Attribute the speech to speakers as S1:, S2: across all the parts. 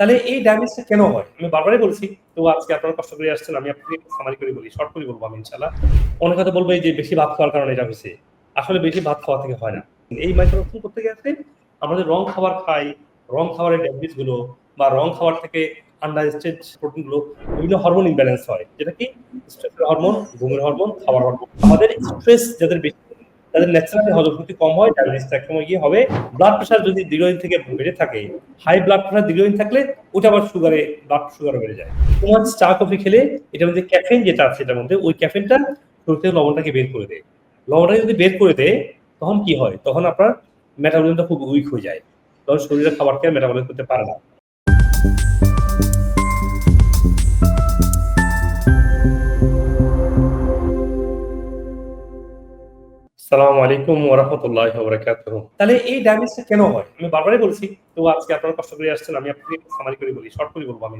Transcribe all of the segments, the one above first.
S1: তাহলে এই ড্যামেজটা কেন হয়? আমি বারবারই বলছি, তো আজকে আপনারা কষ্ট করে আসছেন, আমি আপনাকে সামারি করে বলি শর্ট করে বলব আমি ইনশাল্লাহ অনেক কথা বলব যে বেশি ভাত খাওয়ার কারণে এটা হয়েছে। আসলে বেশি ভাত খাওয়া থেকে হয় না। এই মাইক্রোরক্ষণ করতে গেছে আমাদের রং খাবার খাই, রং খাবারের ড্যামেজগুলো বা রং খাবার থেকে আন্ডারস্টেড প্রোটিনগুলো বিভিন্ন হরমোন ইমব্যালেন্স হয়। যেটা কি স্ট্রেসের হরমোন ঘুমের হরমোন খাবার হরমোন আমাদের স্ট্রেস যাদের বেশি তাদের ন্যাচারালি হজম শক্তি কম হয় ডায়াবেটিসটা একসময় গিয়ে হবে। ব্লাড প্রেশার যদি দীর্ঘদিন থেকে বেড়ে থাকে হাই ব্লাড প্রেশার দীর্ঘদিন থাকলে ওটা আবার সুগারে ব্লাড সুগার বেড়ে যায়। তোমার চা কফি খেলে এটার মধ্যে ক্যাফেন যেটা আছে এটার মধ্যে, ওই ক্যাফেনটা শরীর থেকে লবণটাকে বের করে দেয়। লবণটাকে যদি বের করে দেয়, তখন কি হয়? তখন আপনার মেটাবলিজমটা খুব উইক হয়ে যায়। তখন শরীরের খাবারকে মেটাবলিজ করতে পারে না। সালাম আলাইকুম ওরহামতুল্লাহ তাহলে এই ড্যামেজটা কেন হয়? আমি বারবারই বলছি, তো আজকে আপনারা কষ্ট করে আসছেন, আমি আপনাকে সামারি করে বলি শর্ট করে বলব আমি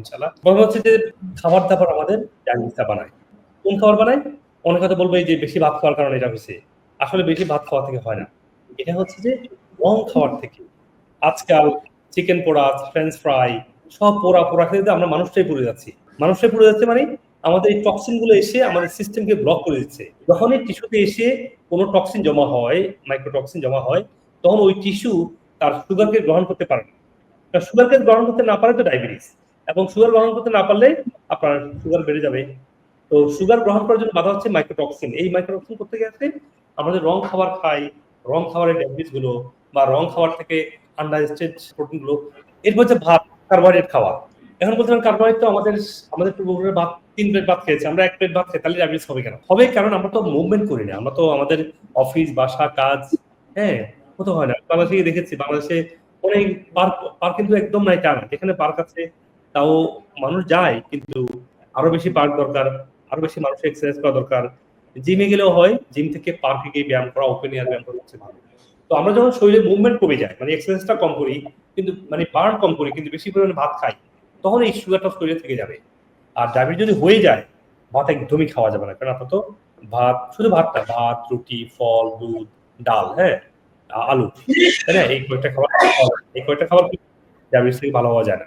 S1: হচ্ছে যে খাবার দাবার আমাদের ড্যামেজটা বানায় কোন খাবার বানায় অনেক কথা বলব, এই যে বেশি ভাত খাওয়ার কারণে এটা হয়েছে। আসলে বেশি ভাত খাওয়া থেকে হয় না। এটা হচ্ছে যে রং খাওয়ার থেকে। আজকাল চিকেন পোড়া ফ্রেঞ্চ ফ্রাই সব পোড়া পোড়া খেতে আমরা মানুষটাই পড়ে যাচ্ছি। মানুষটাই পড়ে যাচ্ছে মানে আমাদের এই টক্সিনগুলো এসে আমাদের সিস্টেমকে ব্লক করে দিচ্ছে। যখন এই টিস্যুতে এসে কোনো টক্সিন জমা হয় মাইক্রোটক্সিন জমা হয়, তখন ওই টিস্যু তার সুগারকে গ্রহণ করতে পারে না। সুগারকে গ্রহণ করতে না পারে তো ডায়াবেটিস এবং সুগার গ্রহণ করতে না পারলে আপনার সুগার বেড়ে যাবে। তো সুগার গ্রহণ করার জন্য বাধা হচ্ছে মাইক্রোটক্সিন এই মাইক্রোটক্সিন করতে গেছে আমাদের রং খাবার খাই রং খাবারেরগুলো বা রং খাবার থেকে আন্ডারস্টেড প্রোটিনগুলো। এরপর হচ্ছে ভাত কার্বোহাইড্রেট খাওয়া। এখন বলছিলাম কার্বোহাইড্রেট তো আমাদের আমাদের পূর্বপুরুষের ভাত তিন প্লেট ভাত খেয়েছে, আমরা এক প্লেট ভাত খেয়ে তাহলে ডায়াবেটিস হবে কেন? হবে কারণ আমরা তো মুভমেন্ট করি না, আমরা তো আমাদের অফিস বাসা, কাজ হ্যাঁ কত হয় না। বাংলাদেশে দেখেছি, বাংলাদেশে অনেক পার্ক পার্ক কিন্তু একদম নাই টা না যেখানে পার্ক আছে, তাও মানুষ যায়, কিন্তু আরও বেশি পার্ক দরকার, আরও বেশি মানুষের এক্সারসাইজ করা দরকার। জিমে গেলেও হয় জিম থেকে পার্কে গিয়ে ব্যায়াম করা ওপেন এয়ার ব্যায়াম করা হচ্ছে ভালো। তো আমরা যখন শরীরে মুভমেন্ট কমে যায় মানে এক্সারসাইজটা কম করি, কিন্তু মানে বার্ন কম করি, কিন্তু বেশি পরিমাণে ভাত খাই, তখন এই সুগারটা শরীরে থেকে যাবে। আর ডায়াবেটিস যদি হয়ে যায়, ভাত একদমই খাওয়া যাবে না। কারণ আপনার তো ভাত, শুধু ভাতটা, ভাত, রুটি, ফল, দুধ, ডাল হ্যাঁ আলু না? এই কয়েকটা খাবার এই কয়েকটা খাবার ডায়াবেটিস থেকে ভালো হওয়া যায় না।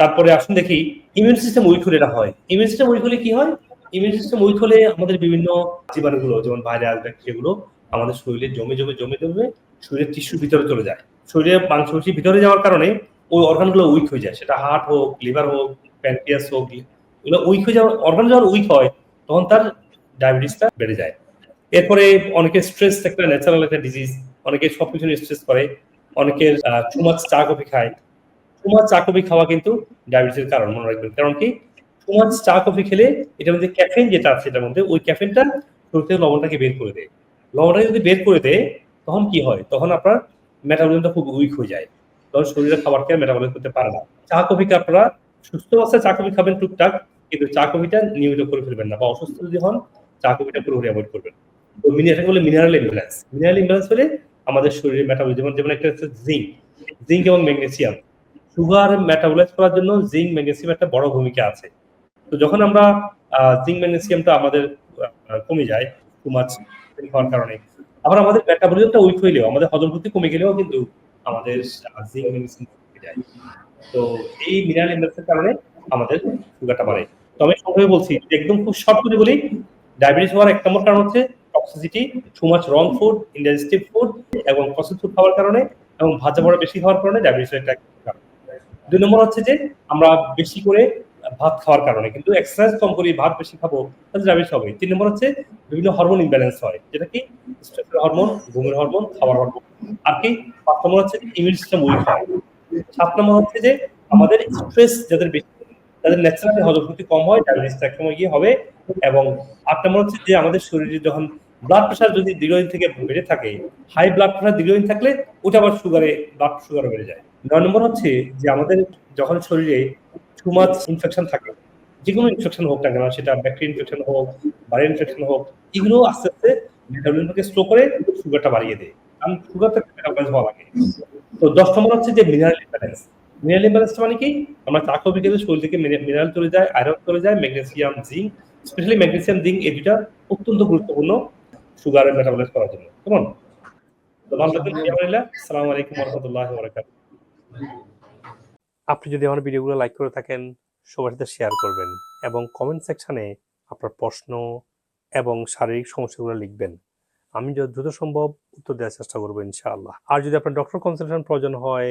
S1: তারপরে আসুন দেখি ইমিউন সিস্টেম উইক হলে এটা হয়। ইমিউন সিস্টেম উইক হলে কি হয়? ইমিউন সিস্টেম উইক হলে আমাদের বিভিন্ন জীবাণুগুলো, যেমন ভাইরাস ব্যাকটেরিয়াগুলো আমাদের শরীরে জমে জমে জমে জমে শরীরের টিস্যুর ভিতরে চলে যায়। শরীরে মাংসপেশি ভিতরে যাওয়ার কারণে ওই অর্গানগুলো উইক হয়ে যায়। সেটা হার্ট হোক লিভার হোক প্যানক্রিয়াস হোক এগুলো উইক হয়ে যাওয়ার অর্গান যখন উইক হয়, তখন তার ডায়াবেটিসটা বেড়ে যায়। এরপরে অনেকে স্ট্রেস একটা ন্যাচারাল একটা ডিজিজ অনেকে সবকিছু স্ট্রেস করে অনেকের টুমাচ চা কফি খায়। টুমাচ চা কফি খাওয়া কিন্তু ডায়াবেটিসের কারণ, মনে রাখবেন। কারণ কি? টুমাচ চা কফি খেলে এটার মধ্যে ক্যাফেন যেটা আছে, এটার মধ্যে ওই ক্যাফেনটা শরীর লবণটাকে বের করে দেয়। লবণটাকে যদি বের করে দেয়, তখন কি হয়? তখন আপনার মেটাবলিজমটা খুব উইক হয়ে যায়। তখন শরীরের খাবারকে মেটাবলিজ করতে পারে না। চা কফিকে আপনারা সুস্থ অবস্থায় চা কফি খাবেন টুকটাক কিন্তু চা কফিটা নিয়মিত করে ফেলবেন না বা অসুস্থ যদি হন, চা কফিটা পুরোপুরি অ্যাভয়েড করবেন। তো এটাকে বলে মিনারেল ইমব্যালেন্স মিনারেল ইমব্যালেন্স হলে আমাদের শরীরে মেটাবলিজম যেমন একটা হচ্ছে জিঙ্ক জিঙ্ক এবং ম্যাগনেসিয়াম সুগার মেটাবলাইজ করার জন্য জিঙ্ক ম্যাগনেসিয়াম একটা বড় ভূমিকা আছে। তো যখন আমরা জিঙ্ক ম্যাগনেসিয়ামটা আমাদের কমে যায় টু মাছ খাওয়ার কারণে, আবার আমাদের মেটাবলিজমটা উইক হইলেও, আমাদের হজম শক্তি কমে গেলেও কিন্তু আমাদের জিঙ্ক ম্যাগনেসিয়াম কমে যায়। তো এই মিনারেল ইমব্যালেন্সের কারণে আমাদের সুগারটা বাড়ে। তো আমি সংক্ষেপে বলছি একদম খুব শর্ট করে বলি ডায়াবেটিস হওয়ার এক নম্বর কারণ হচ্ছে toxicity too much wrong food indigestive food এবং প্রসেস ফুড খাওয়ার কারণে এবং ভাজা পড়া বেশি খাওয়ার কারণে ডায়াবেটিসের একটা কারণ। দুই নম্বর হচ্ছে যে, আমরা বেশি করে ভাত খাওয়ার কারণে, কিন্তু এক্সারসাইজ কম করি, ভাত বেশি খাব তাহলে ডায়াবেটিস হবে তিন নম্বর হচ্ছে বিভিন্ন হরমোন ইমব্যালেন্স হয়, যেটা কি স্ট্রেসের হরমোন ঘুমের হরমোন খাবার হরমোন আর কি পাঁচ নম্বর হচ্ছে ইমিউন সিস্টেম উইক হয়। সাত নম্বর হচ্ছে যে আমাদের স্ট্রেস যাদের বেশি তাদের ন্যাচারালি হজম শক্তি কম হয় ডায়াবেটিসটা একসময় গিয়ে হবে এবং আট নম্বর হচ্ছে যে আমাদের শরীরে যখন ব্লাড প্রেশার যদি দীর্ঘদিন থেকে বেড়ে থাকে হাই ব্লাড প্রেশার দীর্ঘদিন থাকলে ওটা আবার সুগারে ব্লাড সুগার বেড়ে যায়। নয় নম্বর হচ্ছে যে আমাদের যখন শরীরে মাছ ইনফেকশন থাকে যে কোনো ইনফেকশন হোক না কেন, সেটা ব্যাকটেরিয়া ইনফেকশন হোক ভাইরাল ইনফেকশন হোক, এগুলো আস্তে আস্তে মেটাবলিজমকে স্লো করে সুগারটা বাড়িয়ে দেয়। কারণ সুগারটা মেটাবলাইজ হওয়া লাগে। তো দশ নম্বর হচ্ছে যে মিনারেল ইমব্যালেন্স মিনারেল ইমব্যালেন্সটা মানে কি? আমরা চা কফি খেলে শরীর থেকে মিনারেল চলে যায় আয়রন চলে যায় magnesium zinc specially magnesium zinc এই দুটা অত্যন্ত গুরুত্বপূর্ণ সুগারের মেটাবলাইজ করার জন্য। কেমন ভালো থাকবেন আসসালামু আলাইকুম রহমতুল্লাহ বরাকাতুহু আপনি যদি আমার ভিডিওগুলো লাইক করে থাকেন, সবার সাথে শেয়ার করবেন এবং কমেন্ট সেকশনে আপনার প্রশ্ন এবং শারীরিক সমস্যাগুলো লিখবেন। আমি যত দ্রুত সম্ভব উত্তর দেওয়ার চেষ্টা করব ইনশাআল্লাহ। আর যদি আপনার ডক্টর কনসালটেশন প্রয়োজন হয়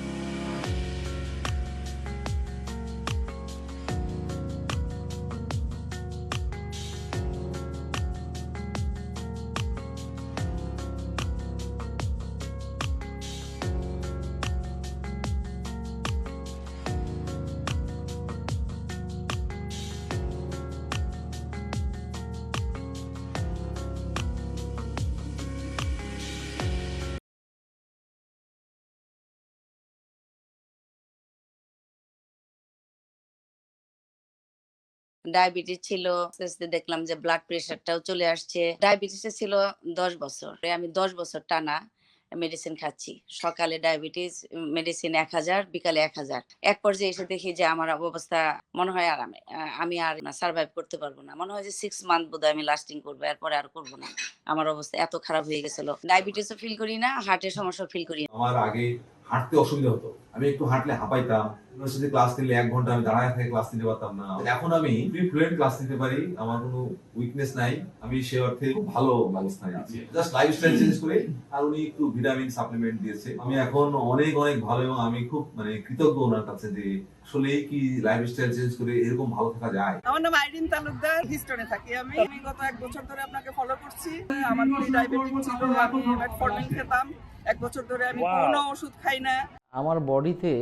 S2: ডায়াবেটিস ছিল দেখলাম যে ব্লাড প্রেশারটাও চলে আসছে। ডায়াবেটিস ছিল দশ বছর। আমি দশ বছর টানা মেডিসিন খাচ্ছি। সকালে ডায়াবেটিস মেডিসিন এক হাজার, বিকালে এক হাজার। এক পর্যায়ে এসে দেখি যে আমার অবস্থা মনে হয় আর আমি আর সার্ভাইভ করতে পারব না। মনে হয় যে সিক্স মান্থ বোধ আমি লাস্টিং করব, এরপরে আর করব না। আমার অবস্থা এত খারাপ হয়ে গেছিল। ডায়াবেটিসও ফিল করি না হার্টের সমস্যা ফিল করি
S3: আমার আগে হাঁটতে অসুবিধা হতো। আমি একটু হাঁটলে হাঁপাইতাম ইউনিভার্সিটি ক্লাস নিলে এক ঘণ্টা আমি দাঁড়ায় থেকে ক্লাস নিতে পারতাম না। এখন আমি ফ্লুয়েন্ট ক্লাস নিতে পারি আমার কোনো উইকনেস নাই আমি সে অর্থে খুব ভালো অবস্থায় আছি জাস্ট লাইফস্টাইল চেঞ্জ করে আর উনি একটু ভিটামিন সাপ্লিমেন্ট দিয়েছে। আমি এখন অনেক অনেক ভালো এবং আমি খুব মানে কৃতজ্ঞ ওনার কাছে যে আসলে কি লাইফস্টাইল চেঞ্জ করে এরকম ভালো থাকা যায়।
S4: আমার নাম আইরিন তালুকদার হিস্টনে থাকি আমি। গত এক বছর ধরে আপনাকে ফলো করছি। আমার প্রি ডায়াবেটিক ছিল আমি মেটফর্মিন খেতাম। এক বছর ধরে আমি কোনো ওষুধ খাই না।
S5: আমার বডিতে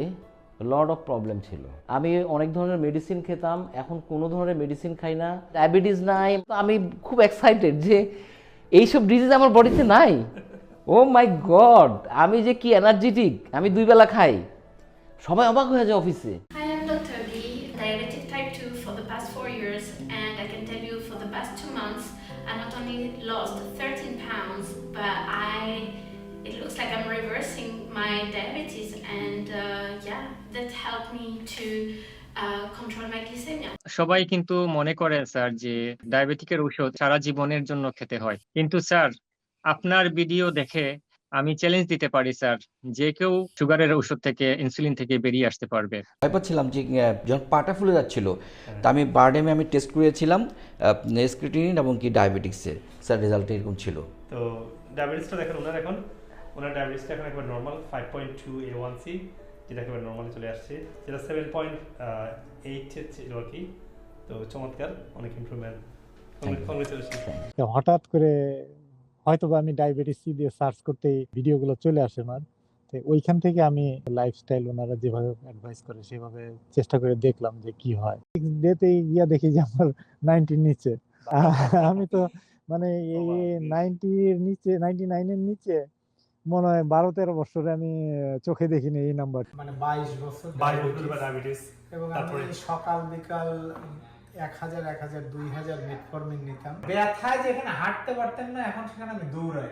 S5: লট অফ প্রবলেম ছিল। আমি অনেক ধরনের মেডিসিন খেতাম এখন কোনো ধরনের মেডিসিন খাই না। ডায়াবেটিস নাই। তো আমি খুব এক্সাইটেড যে এইসব ডিজিজ আমার বডিতে নাই। ও মাই গড আমি যে কি এনার্জেটিক আমি দুই বেলা খাই। সবাই অবাক হয়ে যায় অফিসে
S6: I am Dr. Lee, diabetic type 2 for the past four years, and I can tell you for the past two months, I not only lost 13 pounds, but I it looks like I'm reversing my diabetes, and uh, yeah, that helped me to uh, control my glycemia.
S7: সবাই কিন্তু মনে করেন sir যে ডায়াবেটিকের ঔষধ সারা জীবনের জন্য খেতে হয়। কিন্তু স্যার আপনার ভিডিও দেখে আমি চ্যালেঞ্জ দিতে পারি স্যার যে কেউ সুগারের ঔষধ থেকে ইনসুলিন থেকে বেরিয়ে আসতে পারবে।
S8: ভয় পাচ্ছিলাম যে যখন পাটা ফুলে যাচ্ছিল তা আমি বারডেমে আমি টেস্ট করেছিলাম স্ক্রিটিনিন এবং কি ডায়াবেটিক্সের স্যার রেজাল্ট এরকম ছিল।
S1: তো ডায়াবেটিসটা দেখেন ওনার এখন ওনার ডায়াবেটিসটা এখন একবার normal five point two A one C যেটা একেবারে নর্মালি চলে আসছে। যেটা সেভেন পয়েন্ট এইট ছিল আর কি। তো চমৎকার অনেক ইমপ্রুভমেন্ট
S9: হঠাৎ করে হয়তো বা আমি ডায়াবেটিস দিয়ে সার্চ করতেই ভিডিওগুলো চলে আসে আমার। তো ওইখান থেকে আমি লাইফস্টাইল ওনারা যেভাবে অ্যাডভাইস করে সেভাবে চেষ্টা করে দেখলাম যে কি হয়। ডেতে গিয়া দেখি যে আমার নাইনটির নিচে। আমি তো মানে এই নাইনটির নিচে নাইনটি নাইনের নিচে। মনে হয় বারো তেরো বছরে আমি চোখে দেখিনি এই নাম্বার
S10: মানে বাইশ বছর
S1: ডায়াবেটিস
S10: এবং আমি সকাল বিকাল এক হাজার এক হাজার দুই হাজার মেটফর্মিন নিতাম। ব্যথায় যেখানে হাঁটতে পারতেন না এখন সেখানে আমি দৌড়াই